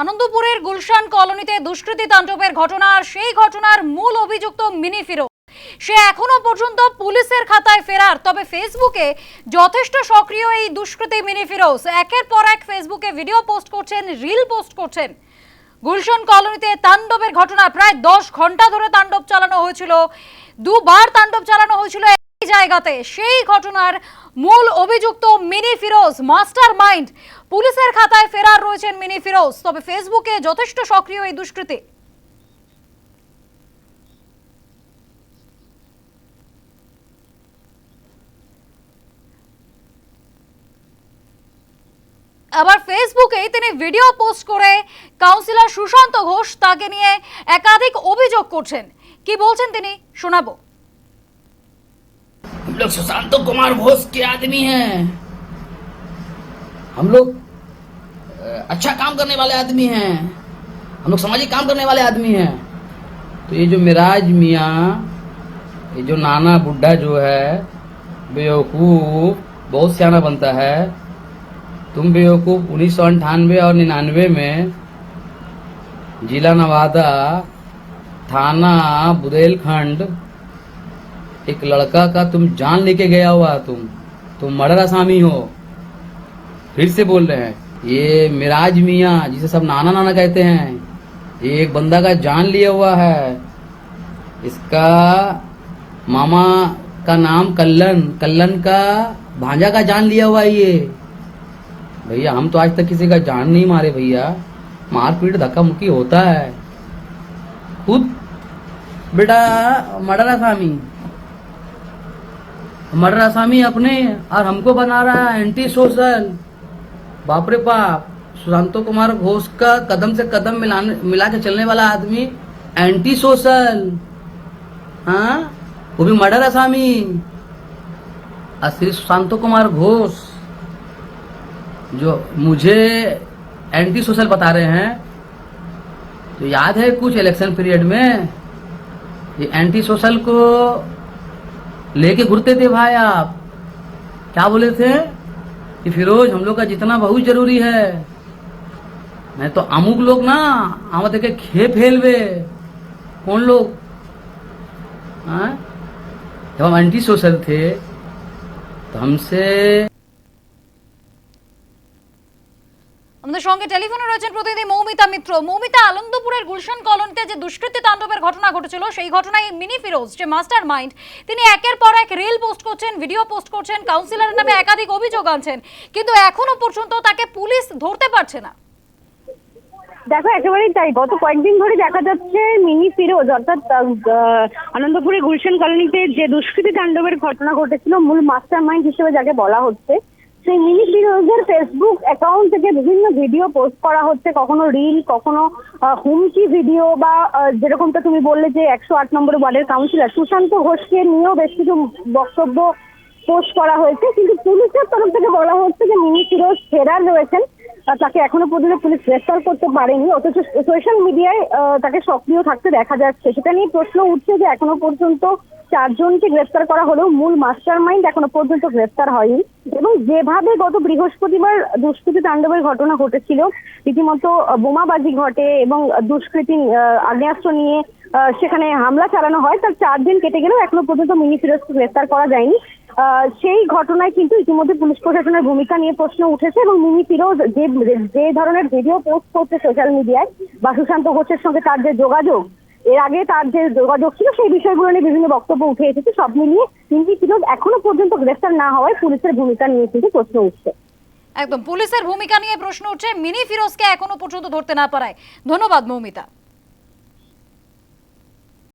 আনন্দপুরের গুলশান কলোনিতে দুষ্কৃতী তাণ্ডবের ঘটনা সেই ঘটনার মূল অভিযুক্ত মিনি ফিরো। সে এখনও পর্যন্ত পুলিশের খাতায় ফেরার, তবে ফেসবুকে যথেষ্ট সক্রিয় এই দুষ্কৃতী মিনি ফিরোজ। একের পর এক ফেসবুকে ভিডিও পোস্ট করছেন, রিল পোস্ট করছেন। গুলশান কলোনিতে তাণ্ডবের ঘটনা, প্রায় দশ ঘণ্টা ধরে তাণ্ডব চালানো হয়েছিল। দুবার তাণ্ডব চালানো হয়েছিল জায়গাতে সেই ঘটনার মূল অভিযুক্ত মিনি ফিরোজ মাস্টার মাইন্ড পুলিশের খাতায় ফেরার রয়েছেন মিনি ফিরোজ, তবে ফেসবুকে যথেষ্ট সক্রিয় এই দুষ্কৃতী। আবার ফেসবুকে তিনি ভিডিও পোস্ট করে কাউন্সিলর সুশান্ত ঘোষ তাকে নিয়ে একাধিক অভিযোগ করছেন। কি বলছেন তিনি? শোনাবো। लोग सुशांत कुमार घोष के आदमी हैं। हम लोग अच्छा काम करने वाले आदमी हैं। हम लोग सामाजिक काम करने वाले आदमी हैं। तो ये जो मिराज मियाँ, ये जो नाना बुढ़ा जो है, बेवकूफ़, बहुत सियाना बनता है। तुम बेवकूफ़ उन्नीस सौ अंठानवे और निन्यानवे में जिला नवादा थाना बुदेलखंड एक लड़का का तुम जान लेके गया हुआ तुम तुम मर्डर आसामी हो। फिर से बोल रहे हैं, ये मिराज मियाँ, जिसे सब नाना नाना कहते हैं, ये एक बंदा का जान लिया हुआ है। इसका मामा का नाम कल्लन कल्लन का भांजा का जान लिया हुआ ये। भैया, हम तो आज तक किसी का जान नहीं मारे भैया। मारपीट धक्का मुक्की होता है। खुद, बेटा, मर्डर आसामी। मर्डर आसामी अपने और हमको बना रहा है एंटी सोशल बाप रे बाप, सुशांतो कुमार घोष का कदम से कदम मिलाने, मिला के चलने वाला आदमी एंटी सोशल हाँ वो भी मर्डर आसामी और श्री सुशांतो कुमार घोष, जो मुझे एंटी सोशल बता रहे हैं तो याद है कुछ इलेक्शन पीरियड में, ये एंटी सोशल को लेके घूरते थे भाई आप। क्या बोले थे? कि फिरोज, हम लोग का जितना बहुत ज़रूरी है। नहीं तो अमुक लोग ना हम देखे खे फेलवे कौन लोग? हाँ? जब हम एंटी सोशल थे तो हमसे আমাদের সঙ্গে টেলিফোনে রয়েছেন প্রতিনিধি মৌমিতা মিত্র। মৌমিতা, আনন্দপুরের গুলশান কলোনিতে যে দুষ্কৃতী তাণ্ডবের ঘটনা ঘটেছিল, সেই ঘটনায় মিনি ফিরোজ, যে মাস্টার মাইন্ড, তিনি একের পর এক রিল পোস্ট করছেন, ভিডিও পোস্ট করছেন কাউন্সিলরের নামে একাধিক অভিযোগ আনছেন, কিন্তু এখনও পর্যন্ত তাকে পুলিশ ধরতে পারছে না। দেখো, একেবারেই তাই। গত কয়েকদিন ধরে দেখা যাচ্ছে মিনি ফিরোজ, অর্থাৎ আনন্দপুরে গুলশান কলোনিতে যে দুষ্কৃতী তাণ্ডবের ঘটনা ঘটেছিল, মূল মাস্টার মাইন্ড হিসেবে যাকে বলা হচ্ছে সেই মিনি ফিরোজের ফেসবুক অ্যাকাউন্ট থেকে বিভিন্ন ভিডিও পোস্ট করা হচ্ছে, কখনো রিল কখনো হুমকি ভিডিও বা যেরকমটা তুমি বললে যে একশো আট নম্বর ওয়ার্ডের কাউন্সিলর সুশান্ত ঘোষকে নিয়েও বেশ কিছু বক্তব্য পোস্ট করা হয়েছে। কিন্তু পুলিশের তরফ থেকে বলা হচ্ছে যে মিনি ফিরোজ ফেরার রয়েছেন। তাকে এখনও পর্যন্ত পুলিশ গ্রেফতার করতে পারেনি। অথচ সোশ্যাল মিডিয়ায় তাকে সক্রিয় থাকতে দেখা যাচ্ছে। সেটা নিয়ে প্রশ্ন উঠছে যে এখনও পর্যন্ত চারজনকে গ্রেফতার করা হলেও মূল মাস্টার মাইন্ড এখনও পর্যন্ত গ্রেফতার হয়নি। এবং যেভাবে গত বৃহস্পতিবার দুষ্কৃতী তাণ্ডবের ঘটনা ঘটেছিল, রীতিমতো বোমাবাজি ঘটে এবং দুষ্কৃতী আগ্নেয়াস্ত্র নিয়ে সেখানে হামলা চালানো হয়, তার চার দিন কেটে গেলেও এখনও পর্যন্ত মিনি ফিরোজকে গ্রেফতার করা যায়নি। সেই ঘটনায় কিন্তু ইতিমধ্যে পুলিশ প্রশাসনের ভূমিকা নিয়ে প্রশ্ন উঠেছে এবং মিনি ফিরোজ যে যে ধরনের ভিডিও পোস্ট করছে সোশ্যাল মিডিয়ায় বা সুশান্ত ঘোষের সঙ্গে তার যে যোগাযোগ এর আগে তার যে যোগাযোগ ছিল, সেই বিষয়গুলো নিয়ে বিভিন্ন বক্তব্য উঠে এসেছে। সব মিলিয়ে তিনি ফিরোজ এখনও পর্যন্ত গ্রেফতার না হওয়ায় পুলিশের ভূমিকা নিয়ে কিন্তু প্রশ্ন উঠছে। একদম, পুলিশের ভূমিকা নিয়ে প্রশ্ন উঠছে। মিনি ফিরোজকে এখনও পর্যন্ত ধরতে না পারায়। ধন্যবাদ, মৌমিতা।